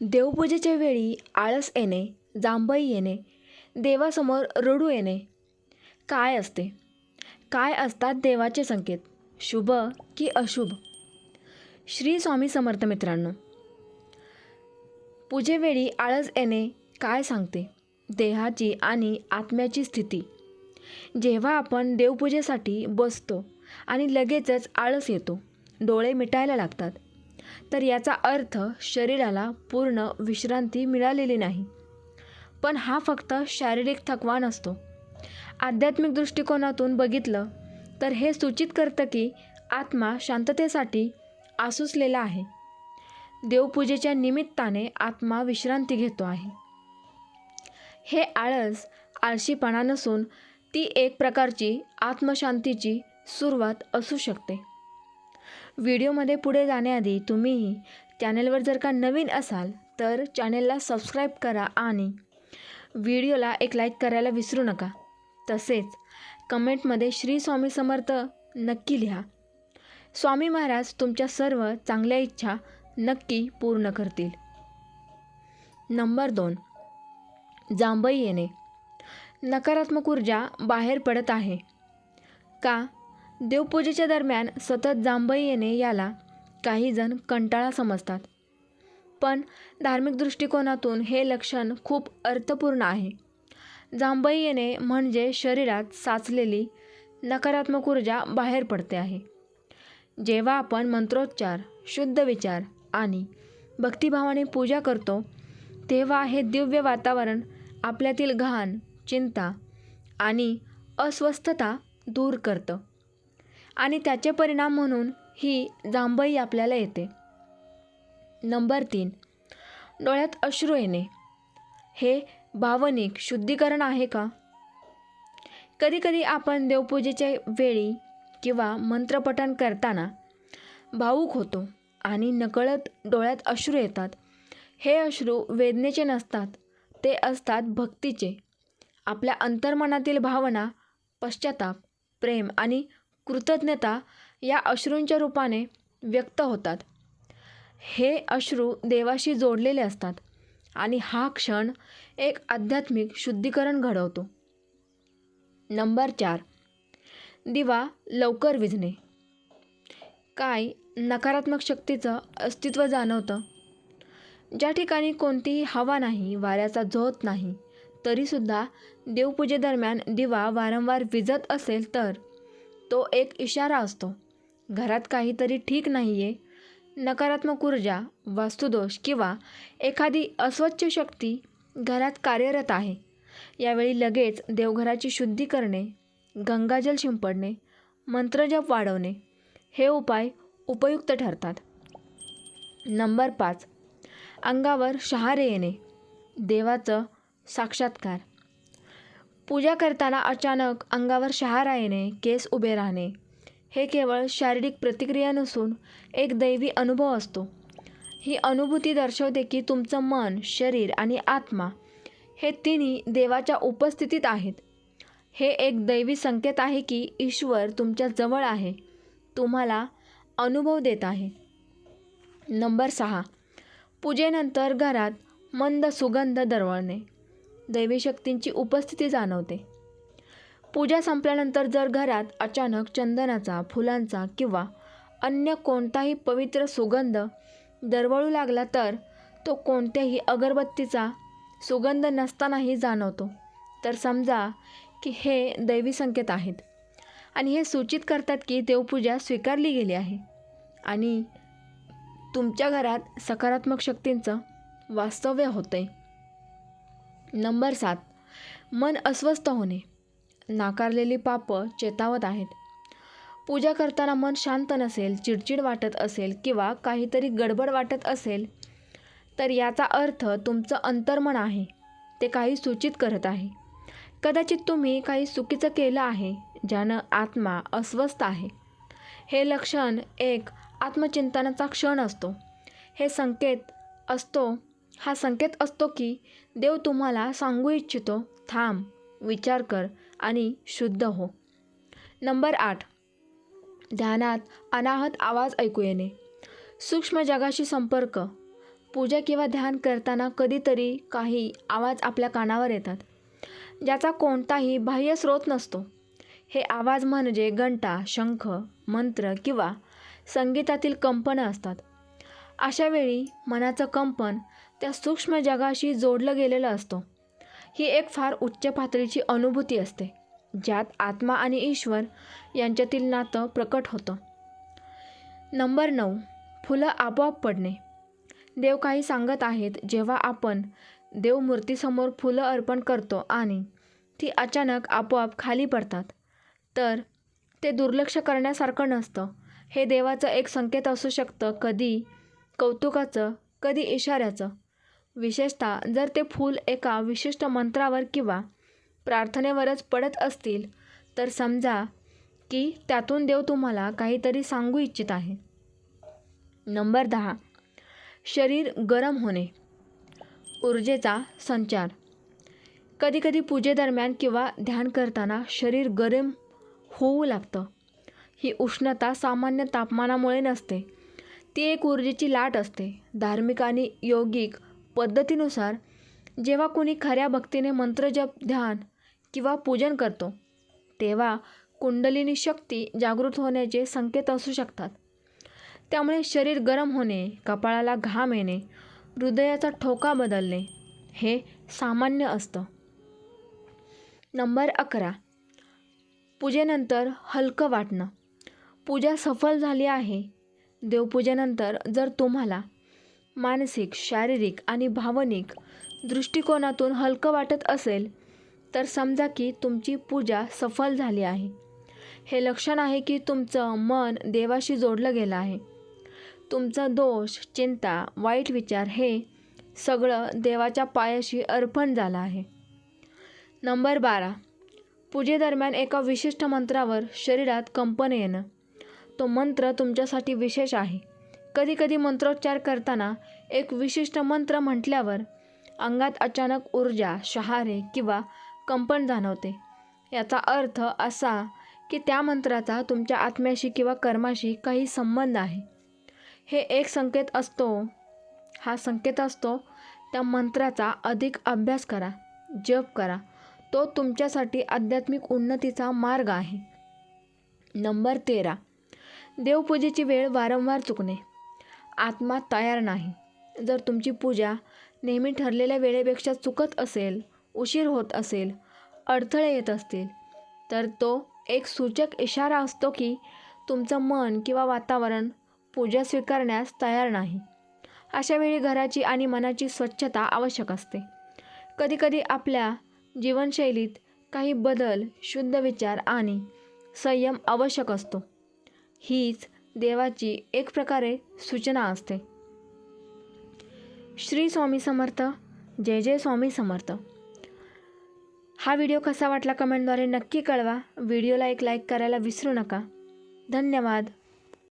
देवपूजेच्या वेळी आळस येणे जांभई येणे देवासमोर रडू येणे काय असते? काय असतात देवाचे संकेत? शुभ की अशुभ? श्री स्वामी समर्थ मित्रांनो पूजेवेळी आळस येणे काय सांगते? देहाची आणि आत्म्याची स्थिती. जेव्हा आपण देवपूजेसाठी बसतो आणि लगेचच आळस येतो डोळे मिटायला लागतात. तर याचा अर्थ शरीराला पूर्ण विश्रांती मिळालेली नाही. पण हा फक्त शारीरिक थकवा नसतो आध्यात्मिक दृष्टिकोनातून बघितलं तर हे सूचित करतं की आत्मा शांततेसाठी आसुसलेला आहे. देवपूजेच्या निमित्ताने आत्मा विश्रांती घेतो आहे. हे आळस आळशीपणा नसून ती एक प्रकारची आत्मशांतीची सुरुवात असू शकते. व्हिडिओमध्ये पुढे जाण्याआधी तुम्हीही चॅनेलवर जर का नवीन असाल तर चॅनेलला सबस्क्राईब करा आणि व्हिडिओला एक लाईक करायला विसरू नका. तसेच कमेंटमध्ये श्री स्वामी समर्थ नक्की लिहा. स्वामी महाराज तुमच्या सर्व चांगल्या इच्छा नक्की पूर्ण करतील. नंबर दोन. जांभई येणे. नकारात्मक ऊर्जा बाहेर पडत आहे. का? देवपूजेच्या दरम्यान सतत जांभई येणे याला काही जण कंटाळा समजतात. पण धार्मिक दृष्टिकोनातून हे लक्षण खूप अर्थपूर्ण आहे. जांभई येणे म्हणजे शरीरात साचलेली नकारात्मक ऊर्जा बाहेर पडते आहे. जेव्हा आपण मंत्रोच्चार शुद्ध विचार आणि भक्तिभावाने पूजा करतो तेव्हा हे दिव्य वातावरण आपल्यातील घाण चिंता आणि अस्वस्थता दूर करतं. आणि त्याचे परिणाम म्हणून ही जांभई आपल्याला येते. नंबर तीन. डोळ्यात अश्रू येणे. हे भावनिक शुद्धीकरण आहे का? कधीकधी आपण देवपूजेच्या वेळी किंवा मंत्रपठण करताना भावूक होतो आणि नकळत डोळ्यात अश्रू येतात. हे अश्रू वेदनेचे नसतात ते असतात भक्तीचे. आपल्या अंतर्मनातील भावना पश्चाताप प्रेम आणि कृतज्ञता या अश्रूंच्या रूपाने व्यक्त होतात. हे अश्रू देवाशी जोडलेले असतात आणि हा क्षण एक आध्यात्मिक शुद्धीकरण घडवतो. नंबर चार. दिवा लवकर विझणे. काय नकारात्मक शक्तीचं अस्तित्व जाणवतं? ज्या ठिकाणी कोणतीही हवा नाही वाऱ्याचा झोत नाही तरीसुद्धा देवपूजेदरम्यान दिवा वारंवार विजत असेल तर? तो एक इशारा असतो. घरात काहीतरी ठीक नाही आहे नकारात्मक ऊर्जा वास्तुदोष किंवा एखादी अस्वच्छ शक्ती घरात कार्यरत आहे. यावेळी लगेच देवघराची शुद्धी करणे गंगाजल शिंपडणे मंत्रजप वाढवणे हे उपाय उपयुक्त ठरतात. नंबर पाच अंगावर शहारे येणे देवाचं साक्षात्कार. पूजा करताना अचानक अंगावर शहारा येणे केस उभे राहणे हे केवळ शारीरिक प्रतिक्रिया नसून एक दैवी अनुभव असतो. ही अनुभूती दर्शवते की तुमचं मन शरीर आणि आत्मा हे तिन्ही देवाच्या उपस्थितीत आहेत. हे एक दैवी संकेत आहे की ईश्वर तुमच्या जवळ आहे. तुम्हाला अनुभव देत आहे. नंबर सहा. पूजेनंतर घरात मंद सुगंध दरवळणे. दैवी शक्तींची उपस्थिती जाणवते. पूजा संपल्यानंतर जर घरात अचानक चंदनाचा फुलांचा किंवा अन्य कोणताही पवित्र सुगंध दरवळू लागला तर तो कोणत्याही अगरबत्तीचा सुगंध नसतानाही जाणवतो. तर समजा की हे दैवी संकेत आहेत आणि हे सूचित करतात की देवपूजा स्वीकारली गेली आहे आणि तुमच्या घरात सकारात्मक शक्तींचं वास्तव्य होतं आहे नंबर सात. मन अस्वस्थ होणे. नाकारलेली पापं चेतावत आहेत. पूजा करताना मन शांत नसेल चिडचिड वाटत असेल किंवा काहीतरी गडबड वाटत असेल तर याचा अर्थ तुमचं अंतर्मन आहे. ते काही सूचित करत आहे. कदाचित तुम्ही काही चुकीचं केलं आहे ज्यानं आत्मा अस्वस्थ आहे. हे लक्षण एक आत्मचिंतनाचा क्षण असतो. हे संकेत असतो हा संकेत असतो की देव तुम्हाला सांगू इच्छितो थांब विचार कर आणि शुद्ध हो. नंबर आठ. ध्यानात अनाहत आवाज ऐकू येणे. सूक्ष्म जगाशी संपर्क. पूजा किंवा ध्यान करताना कधीतरी काही आवाज आपल्या कानावर येतात. ज्याचा कोणताही बाह्य स्रोत नसतो. हे आवाज म्हणजे घंटा शंख मंत्र किंवा संगीतातील कंपनं असतात. अशावेळी मनाचं कंपन त्या सूक्ष्म जगाशी जोडलं गेलेलं असतो. ही एक फार उच्च पातळीची अनुभूती असते ज्यात आत्मा आणि ईश्वर यांच्यातील नातं प्रकट होतं. नंबर नऊ. फुलं आपोआप पडणे. देव काही सांगत आहेत जेव्हा आपण देवमूर्तीसमोर फुलं अर्पण करतो आणि ती अचानक आपोआप खाली पडतात तर ते दुर्लक्ष करण्यासारखं नसतं. हे देवाचं एक संकेत असू शकतं कधी कौतुकाचं कधी इशाऱ्याचं. विशेषतः जर ते फूल एका विशिष्ट मंत्रावर किंवा प्रार्थनेवरच पडत असतील तर समजा की त्यातून देव तुम्हाला काहीतरी सांगू इच्छित आहे. नंबर दहा. शरीर गरम होणे. ऊर्जेचा संचार. कधीकधी पूजेदरम्यान किंवा ध्यान करताना शरीर गरम होऊ लागतं. ही उष्णता सामान्य तापमानामुळे नसते. ती एक ऊर्जेची लाट असते. धार्मिक आणि योगिक पद्धतीनुसार जेव्हा कोणी खऱ्या भक्तीने मंत्रजप ध्यान किंवा पूजन करतो तेव्हा कुंडलिनी शक्ती जागृत होण्याचे संकेत असू शकतात. त्यामुळे शरीर गरम होणे कपाळाला घाम येणे हृदयाचा ठोका बदलणे हे सामान्य असतं. नंबर अकरा. पूजेनंतर हलकं वाटणं. पूजा सफल झाली आहे. देवपूजेनंतर जर तुम्हाला मानसिक शारीरिक आणि भावनिक दृष्टिकोनातून हलकं वाटत असेल तर समजा की तुमची पूजा सफल झाली आहे. हे लक्षण आहे की तुमचं मन देवाशी जोडलं गेलं आहे. तुमचं दोष चिंता वाईट विचार हे सगळं देवाच्या पायाशी अर्पण झालं आहे. नंबर बारा. पूजेदरम्यान एका विशिष्ट मंत्रावर शरीरात कंपन येणं. तो मंत्र तुमच्यासाठी विशेष आहे. कधीकधी मंत्रोच्चार करताना एक विशिष्ट मंत्र म्हटल्यावर अंगात अचानक ऊर्जा शहारे किंवा कंपन जाणवते. याचा अर्थ असा की त्या मंत्राचा तुमच्या आत्म्याशी किंवा कर्माशी काही संबंध आहे. हे एक संकेत असतो हा संकेत असतो त्या मंत्राचा अधिक अभ्यास करा जप करा. तो तुमच्यासाठी आध्यात्मिक उन्नतीचा मार्ग आहे. नंबर तेरा. देवपूजेची वेळ वारंवार चुकणे. आत्मा तयार नाही. जर तुमची पूजा नेहमी ठरलेल्या वेळेपेक्षा चुकत असेल उशीर होत असेल अडथळे येत असतील तर तो एक सूचक इशारा असतो की तुमचं मन किंवा वातावरण पूजा स्वीकारण्यास तयार नाही. अशा वेळी घराची आणि मनाची स्वच्छता आवश्यक असते. कधीकधी आपल्या जीवनशैलीत काही बदल शुद्ध विचार आणि संयम आवश्यक असतो. हीच देवाची एक प्रकारे सूचना असते. श्री स्वामी समर्थ जय जय स्वामी समर्थ. हा व्हिडिओ कसा वाटला कमेंटद्वारे नक्की कळवा. व्हिडिओला एक लाईक करायला विसरू नका. धन्यवाद.